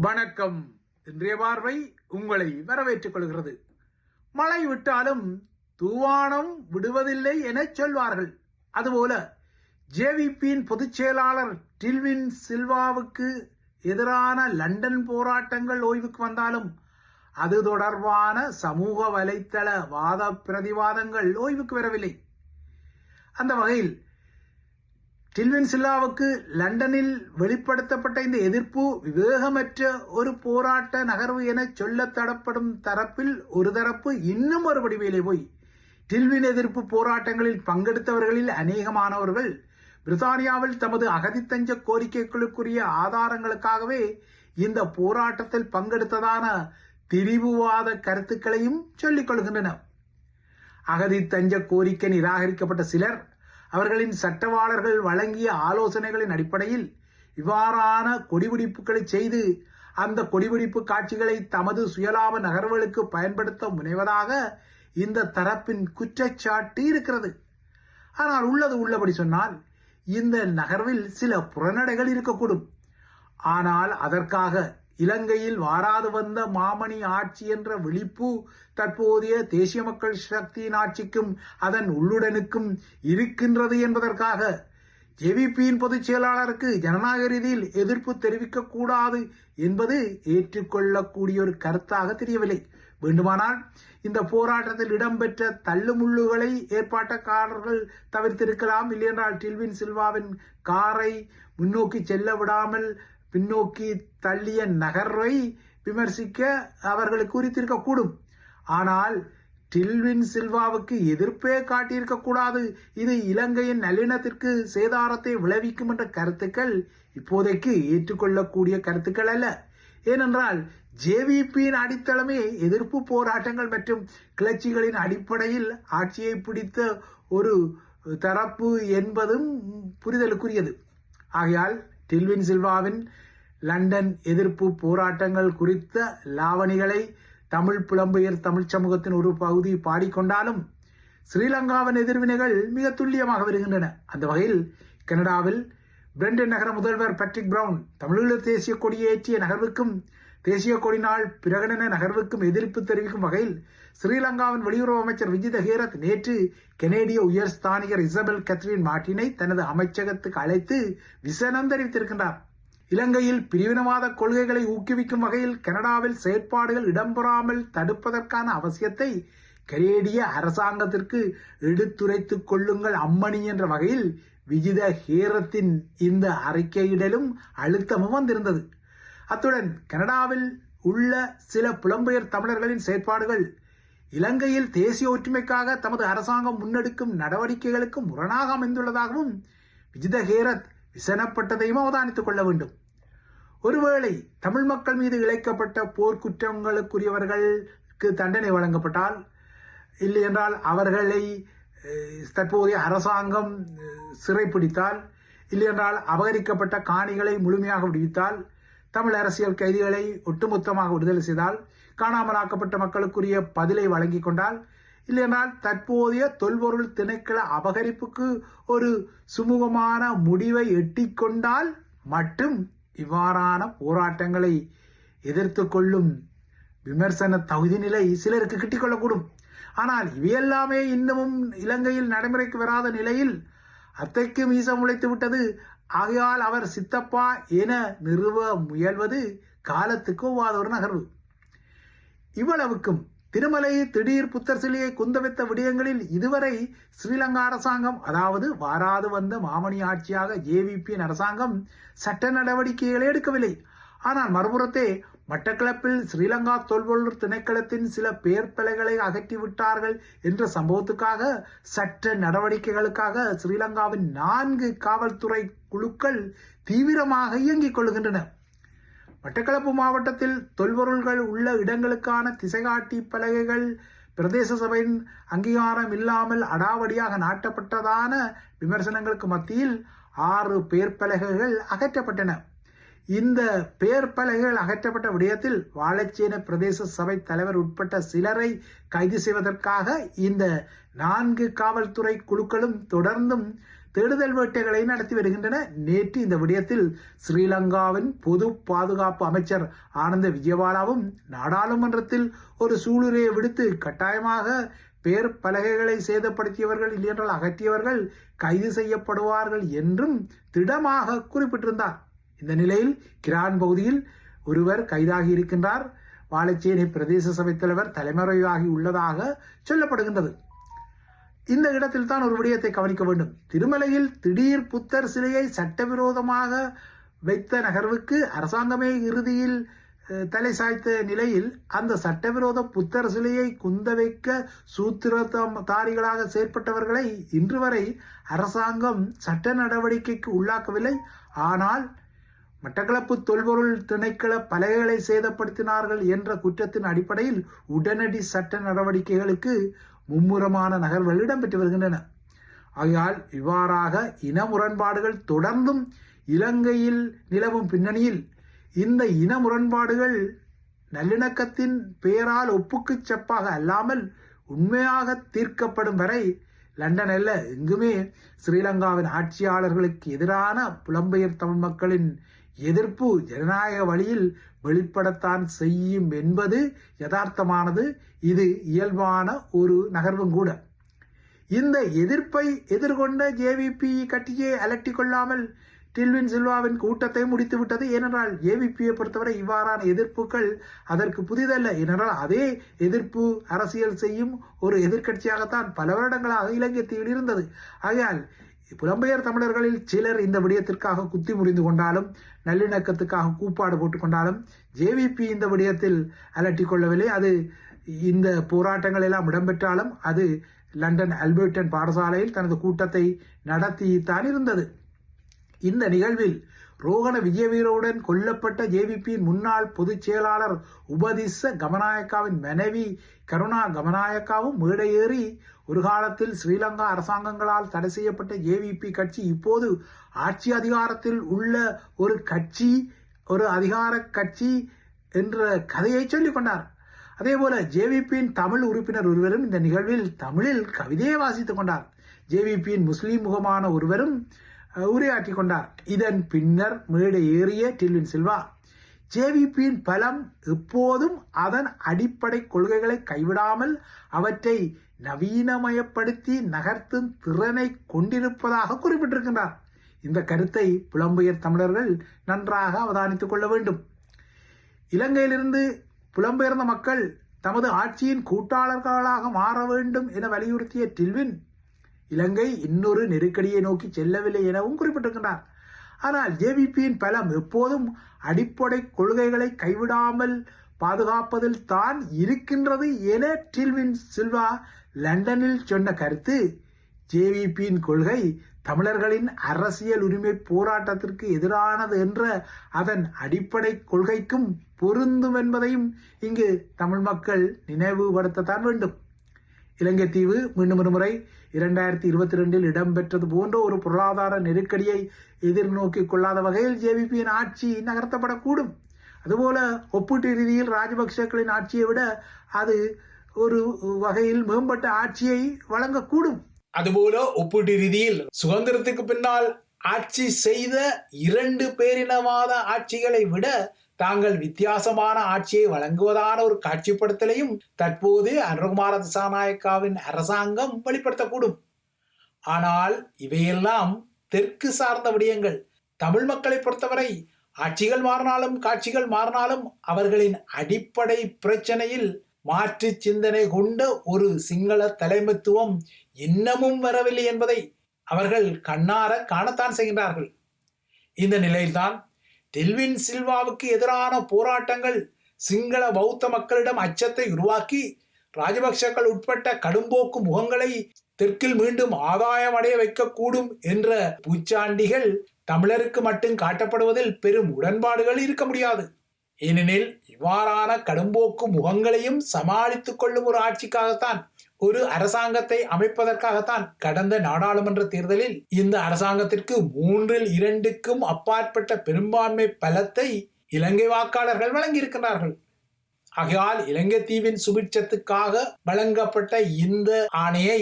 வணக்கம். இன்றைய பார்வை உங்களை வரவேற்றுக் கொள்கிறது. மழை விட்டாலும் தூவானம் விடுவதில்லை என சொல்வார்கள். அதுபோல ஜேவிபியின் பொதுச் செயலாளர் டில்வின் சில்வாவுக்கு எதிரான லண்டன் போராட்டங்கள் ஓய்வுக்கு வந்தாலும் அது தொடர்பான சமூக வலைத்தள வாத பிரதிவாதங்கள் ஓய்வுக்கு வரவில்லை. அந்த வகையில் டில்வின் சில்லாவுக்கு லண்டனில் வெளிப்படுத்தப்பட்ட இந்த எதிர்ப்பு விவேகமற்ற ஒரு போராட்ட நகர்வு என சொல்ல தடப்படும் தரப்பில் ஒரு தரப்பு இன்னும் ஒரு வடிவிலே போய். டில்வின் எதிர்ப்பு போராட்டங்களில் பங்கெடுத்தவர்களில் அநேகமானவர்கள் பிரித்தானியாவில் தமது அகதித்தஞ்ச கோரிக்கைகளுக்குரிய ஆதாரங்களுக்காகவே இந்த போராட்டத்தில் பங்கெடுத்ததான திரிவுவாத கருத்துக்களையும் சொல்லிக் கொள்கின்றனர். அகதி தஞ்ச கோரிக்கை நிராகரிக்கப்பட்ட சிலர் அவர்களின் சட்டவாளர்கள் வழங்கிய ஆலோசனைகளின் அடிப்படையில் இவ்வாறான கொடிபிடிப்புகளை செய்து அந்த கொடிபிடிப்பு காட்சிகளை தமது சுயலாப நகர்வுகளுக்கு பயன்படுத்த முனைவதாக இந்த தரப்பின் குற்றச்சாட்டு இருக்கிறது. ஆனால் உள்ளது உள்ளபடி சொன்னால் இந்த நகர்வில் சில புறநடைகள் இருக்கக்கூடும். ஆனால் அதற்காக இலங்கையில் வாராது வந்த மாமணி ஆட்சி என்ற விழிப்பு தற்போதைய தேசிய மக்கள் சக்தியின் ஆட்சிக்கும் அதன் உள்ளுடனுக்கும் இருக்கின்றது என்பதற்காக ஜேவிபியின் பொதுச் செயலாளருக்கு ஜனநாயக ரீதியில் எதிர்ப்பு தெரிவிக்கக்கூடாது என்பது ஏற்றுக்கொள்ளக்கூடிய ஒரு கருத்தாக தெரியவில்லை. வேண்டுமானால் இந்த போராட்டத்தில் இடம்பெற்ற தள்ளுமுள்ளுகளை ஏற்பாட்டக்காரர்கள் தவிர்த்திருக்கலாம். இல்லையென்றால் டில்வின் சில்வாவின் காரை முன்னோக்கி செல்ல விடாமல் பின்னோக்கி தள்ளிய நகர்வை விமர்சிக்க அவர்களுக்கு குறித்திருக்கக்கூடும் ஆனால் டில்வின் சில்வாவுக்கு எதிர்ப்பே காட்டியிருக்கக்கூடாது இது இலங்கையின் நல்லிணத்திற்கு சேதாரத்தை விளைவிக்கும் என்ற கருத்துக்கள் இப்போதைக்கு ஏற்றுக்கொள்ளக்கூடிய கருத்துக்கள் அல்ல. ஏனென்றால் ஜேவிபியின் அடித்தளமே எதிர்ப்பு போராட்டங்கள் மற்றும் கிளர்ச்சிகளின் அடிப்படையில் ஆட்சியை பிடித்த ஒரு தரப்பு என்பதும் புரிதலுக்குரியது. ஆகையால் டில்வின் சில்வாவின் லண்டன் எதிர்ப்பு போராட்டங்கள் குறித்த லாவணிகளை தமிழ் புலம்பெயர் தமிழ் சமூகத்தின் ஒரு பகுதி பாடிக்கொண்டாலும் ஸ்ரீலங்காவின் எதிர்வினைகள் மிக துல்லியமாக வருகின்றன. அந்த வகையில் கனடாவில் பிரெண்டன் நகர முதல்வர் பேட்ரிக் பிரவுன் தமிழீழ தேசிய கொடியை ஏற்றிய நகர்வுக்கும் தேசிய கொடி நாள் பிரகடன நகர்வுக்கும் எதிர்ப்பு தெரிவிக்கும் வகையில் ஸ்ரீலங்காவின் வெளியுறவு அமைச்சர் விஜித ஹேரத் நேற்று கெனேடிய உயர்ஸ்தானிகர் இசபெல் கத்ரின் மார்டினை தனது அமைச்சகத்துக்கு அழைத்து விசனம் தெரிவித்திருக்கின்றார். இலங்கையில் பிரிவினவாத கொள்கைகளை ஊக்குவிக்கும் வகையில் கனடாவில் செயற்பாடுகள் இடம்பெறாமல் தடுப்பதற்கான அவசியத்தை கனேடிய அரசாங்கத்திற்கு எடுத்துரைத்துக் கொள்ளுங்கள் அம்மணி என்ற வகையில் விஜித ஹேரத்தின் இந்த அறிக்கையிடலும் அழுத்தமும் வந்திருந்தது. அத்துடன் கனடாவில் உள்ள சில புலம்பெயர் தமிழர்களின் செயற்பாடுகள் இலங்கையில் தேசிய ஒற்றுமைக்காக தமது அரசாங்கம் முன்னெடுக்கும் நடவடிக்கைகளுக்கு முரணாக அமைந்துள்ளதாகவும் விஜித ஹேரத் விசனப்பட்டதையும் அவதானித்துக் கொள்ள வேண்டும். ஒருவேளை தமிழ் மக்கள் மீது இழைக்கப்பட்ட போர்க்குற்றங்களுக்குரியவர்களுக்கு தண்டனை வழங்கப்பட்டால் இல்லை என்றால் அவர்களை தற்போதைய அரசாங்கம் சிறைப்பிடித்தால் இல்லை என்றால் அபகரிக்கப்பட்ட காணிகளை முழுமையாக விடுவித்தால் தமிழ் அரசியல் கைதிகளை ஒட்டுமொத்தமாக விடுதலை செய்தால் காணாமலாக்கப்பட்ட மக்களுக்குரிய பதிலை வழங்கிக் கொண்டால் இல்லையென்றால் தற்போதைய தொல்பொருள் திணைக்கள அபகரிப்புக்கு ஒரு சுமூகமான முடிவை எட்டிக்கொண்டால் மட்டும் இவ்வாறான போராட்டங்களை எதிர்த்து கொள்ளும் விமர்சன தகுதி நிலை சிலருக்கு கிட்டிக்கொள்ளக்கூடும் ஆனால் இவையெல்லாமே இன்னமும் இலங்கையில் நடைமுறைக்கு வராத நிலையில் அத்தைக்கு மீசம் உழைத்து விட்டது ஆகையால் அவர் சித்தப்பா என நிறுவ முயல்வது காலத்துக்கு ஒவ்வாத ஒரு நகர்வு. இவ்வளவுக்கும் திருமலை திடீர் புத்தர் சிலையை குந்தவித்த விடயங்களில் இதுவரை ஸ்ரீலங்கா அரசாங்கம் அதாவது வாராது வந்த மாமணி ஆட்சியாக ஜேவிபியின் அரசாங்கம் சட்ட நடவடிக்கைகளை எடுக்கவில்லை. ஆனால் மறுபுறத்தே மட்டக்களப்பில் ஸ்ரீலங்கா தொல்பொருள் திணைக்களத்தின் சில பேர்பலைகளை அகற்றிவிட்டார்கள் என்ற சம்பவத்துக்காக சட்ட நடவடிக்கைகளுக்காக ஸ்ரீலங்காவின் நான்கு காவல்துறை குழுக்கள் தீவிரமாக இயங்கிக் கொள்கின்றன. மட்டக்களப்பு மாவட்டத்தில் தொல்பொருள்கள் உள்ள இடங்களுக்கான திசைகாட்டி பலகைகள் பிரதேச சபையின் அங்கீகாரம் இல்லாமல் அடாவடியாக நாட்டப்பட்டதான விமர்சனங்களுக்கு மத்தியில் ஆறு பேர் பலகைகள் அகற்றப்பட்டன. இந்த பேர்பலகைகள் அகற்றப்பட்ட விடயத்தில் வாழைச்சேன பிரதேச சபை தலைவர் உட்பட்ட சிலரை கைது செய்வதற்காக இந்த நான்கு காவல்துறை குழுக்களும் தொடர்ந்தும் தேடுதல் வேட்டைகளை நடத்தி வருகின்றன. நேற்று இந்த விடயத்தில் ஸ்ரீலங்காவின் பொது பாதுகாப்பு அமைச்சர் ஆனந்த விஜயபாலாவும் நாடாளுமன்றத்தில் ஒரு சூளுரையை விடுத்து கட்டாயமாக பேர் பலகைகளை சேதப்படுத்தியவர்கள் இல்லையென்றால் அகற்றியவர்கள் கைது செய்யப்படுவார்கள் என்றும் திடமாக குறிப்பிட்டிருந்தார். இந்த நிலையில் கிரான் பகுதியில் ஒருவர் கைதாகி இருக்கின்றார். வாழைச்சேரி பிரதேச சபைத் தலைவர் தலைமறைவாகி உள்ளதாக சொல்லப்படுகின்றது. இந்த இடத்தில் தான் ஒரு விடயத்தை கவனிக்க வேண்டும். திருமலையில் திடீர் புத்தர் சிலையை சட்டவிரோதமாக வைத்த நகர்வுக்கு அரசாங்கமே இறுதியில் தலை சாய்த்த நிலையில் அந்த சட்டவிரோத புத்தர் சிலையை குந்த வைக்க சூத்திரதாரிகளாக செயற்பட்டவர்களை இன்று வரை அரசாங்கம் சட்ட நடவடிக்கைக்கு உள்ளாக்கவில்லை. ஆனால் மட்டக்களப்பு தொல்பொருள் திணைக்கள பலகைகளை சேதப்படுத்தினார்கள் என்ற குற்றத்தின் அடிப்படையில் உடனடி சட்ட நடவடிக்கைகளுக்கு மும்முரமான நகர்வுகள் இடம்பெற்று வருகின்றன. ஆகையால் இவ்வாறாக இன முரண்பாடுகள் தொடர்ந்தும் இலங்கையில் நிலவும் பின்னணியில் இந்த இன முரண்பாடுகள் நல்லிணக்கத்தின் பெயரால் ஒப்புக்குச் செப்பாக அல்லாமல் உண்மையாக தீர்க்கப்படும் வரை லண்டன் அல்ல எங்குமே ஸ்ரீலங்காவின் ஆட்சியாளர்களுக்கு எதிரான புலம்பெயர் தமிழ் மக்களின் எதிர்ப்பு ஜனநாயக வழியில் வெளிப்படத்தான் செய்யும் என்பது யதார்த்தமானது. இது இயல்பான ஒரு நகர்வும் கூட. இந்த எதிர்ப்பை எதிர்கொண்ட ஜேவிபி கட்சியை அலட்டிக் கொள்ளாமல் டில்வின் சில்வாவின் கூட்டத்தை முடித்துவிட்டது ஏனென்றால் ஜேவிபியை பொறுத்தவரை இவ்வாறான எதிர்ப்புகள் அதற்கு புதிதல்ல. ஏனென்றால் அதே எதிர்ப்பு அரசியல் செய்யும் ஒரு எதிர்க்கட்சியாகத்தான் பல வருடங்களாக இலங்கை தீவில் இருந்தது. ஆகையால் புலம்பெயர் தமிழர்களில் சிலர் இந்த விடயத்திற்காக குத்தி முறிந்து கொண்டாலும் நல்லிணக்கத்துக்காக கூப்பாடு போட்டுக்கொண்டாலும் ஜேவிபி இந்த விடயத்தில் அலட்டிக் கொள்ளவில்லை. அது இந்த போராட்டங்கள் எல்லாம் இடம்பெற்றாலும் அது லண்டன் அல்பர்டன் பாடசாலையில் தனது கூட்டத்தை நடத்தித்தான் இருந்தது. இந்த நிகழ்வில் ரோகண விஜயவீரவுடன் கொல்லப்பட்ட ஜேவிபியின் முன்னாள் பொதுச் செயலாளர் உபதிச கமநாயக்காவின் மனைவி கருணா கமநாயக்காவும் மேடையேறி ஒரு காலத்தில் ஸ்ரீலங்கா அரசாங்கங்களால் தடை செய்யப்பட்ட ஜேவிபி கட்சி இப்போது ஆட்சி அதிகாரத்தில் உள்ள ஒரு கட்சி ஒரு அதிகார கட்சி என்ற கதையை சொல்லிக் கொண்டார். அதேபோல ஜேவிபியின் தமிழ் உறுப்பினர் ஒருவரும் இந்த நிகழ்வில் தமிழில் கவிதையை வாசித்துக் கொண்டார். ஜேவிபியின் முஸ்லீம் முகமான ஒருவரும் உரையாற்றி கொண்டார். இதன் பின்னர் மேடை ஏறிய டில்வின் சில்வா ஜேவிபியின் பலம் எப்போதும் அதன் அடிப்படை கொள்கைகளை கைவிடாமல் அவற்றை நவீனமயப்படுத்தி நகர்த்தும் திறனை கொண்டிருப்பதாக குறிப்பிட்டிருக்கின்றார். இந்த கருத்தை புலம்பெயர் தமிழர்கள் நன்றாக அவதானித்துக் கொள்ள வேண்டும். இலங்கையிலிருந்து புலம்பெயர்ந்த மக்கள் தமது ஆட்சியின் கூட்டாளர்களாக மாற வேண்டும் என வலியுறுத்திய டில்வின் இலங்கை இன்னொரு நெருக்கடியை நோக்கி செல்லவில்லை எனவும் குறிப்பிட்டிருக்கின்றார். ஆனால் ஜேவிபியின் பலம் எப்போதும் அடிப்படை கொள்கைகளை கைவிடாமல் பாதுகாப்பதில் தான் இருக்கின்றது என டில்வின் சில்வா லண்டனில் சொன்ன கருத்து. ஜேவிபியின் கொள்கை தமிழர்களின் அரசியல் உரிமை போராட்டத்திற்கு எதிரானது என்ற அதன் அடிப்படை கொள்கைக்கும் பொருந்தும் என்பதையும் இங்கு தமிழ் மக்கள் நினைவுபடுத்தத்தான் வேண்டும். இலங்கை தீவு மீண்டும் ஒரு முறை இரண்டாயிரத்தி இருபத்தி ரெண்டில் இடம்பெற்றது போன்ற ஒரு பொருளாதார நெருக்கடியை எதிர்நோக்கி கொள்ளாத வகையில் ஜேவிபியின் ஆட்சி நகர்த்தப்படக்கூடும். அதுபோல ஒப்பீட்டு ரீதியில் ராஜபக்சேக்களின் ஆட்சியை விட அது ஒரு வகையில் மேம்பட்ட ஆட்சியை வழங்கக்கூடும். அதுபோல ஒப்பீட்டு ரீதியில் சுதந்திரத்துக்கு பின்னால் ஆட்சி செய்த இரண்டு பேரினவாத ஆட்சிகளை விட தாங்கள் வித்தியாசமான ஆட்சியை வழங்குவதான ஒரு காட்சிப்படுத்தலையும் தற்போது அனுகுமார திசாநாயக்காவின் அரசாங்கம் வெளிப்படுத்தக்கூடும். ஆனால் இவையெல்லாம் தெற்கு சார்ந்த விடயங்கள். தமிழ் மக்களை பொறுத்தவரை ஆட்சிகள் மாறினாலும் காட்சிகள் மாறினாலும் அவர்களின் அடிப்படை பிரச்சனையில் மாற்று சிந்தனை கொண்ட ஒரு சிங்கள தலைமைத்துவம் இன்னமும் வரவில்லை என்பதை அவர்கள் கண்ணார காணத்தான் செய்கின்றார்கள். இந்த நிலையில்தான் டெல்வின் சில்வாவுக்கு எதிரான போராட்டங்கள் சிங்கள பௌத்த மக்களிடம் அச்சத்தை உருவாக்கி ராஜபக்சக்கள் உட்பட்ட கடும்போக்கு முகங்களை தெற்கில் மீண்டும் ஆதாயம் அடைய வைக்கக்கூடும் என்ற பூச்சாண்டிகள் தமிழருக்கு மட்டும் காட்டப்படுவதில் பெரும் உடன்பாடுகள் இருக்க முடியாது. ஏனெனில் இவ்வாறான கடும்போக்கு முகங்களையும் சமாளித்துக் கொள்ளும் ஒரு ஆட்சிக்காகத்தான் ஒரு அரசாங்கத்தை அமைப்பதற்காகத்தான் கடந்த நாடாளுமன்ற தேர்தலில் இந்த அரசாங்கத்திற்கு மூன்றில் இரண்டுக்கும் அப்பாற்பட்ட பெரும்பான்மை பலத்தை இலங்கை வாக்காளர்கள் வழங்கியிருக்கிறார்கள் ஆகையால் இலங்கை தீவின் சுபிட்சத்துக்காக வழங்கப்பட்ட இந்த ஆணையை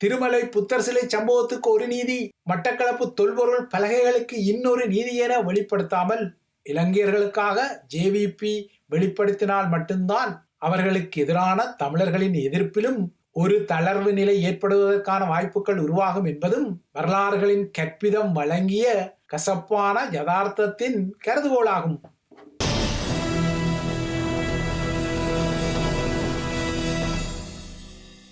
திருமலை புத்தர் சிலை சம்பவத்துக்கு ஒரு நீதி மட்டக்களப்பு தொல்பொருள் பலகைகளுக்கு இன்னொரு நீதி என வெளிப்படுத்தாமல் இலங்கையர்களுக்காக ஜேவிபி வெளிப்படுத்தினால் மட்டும்தான் அவர்களுக்கு எதிரான தமிழர்களின் எதிர்ப்பிலும் ஒரு தளர்வு நிலை ஏற்படுவதற்கான வாய்ப்புகள் உருவாகும் என்பதும் வரலாறுகளின் கற்பிதம் வழங்கிய கசப்பான யதார்த்தத்தின் கருதுகோளாகும்.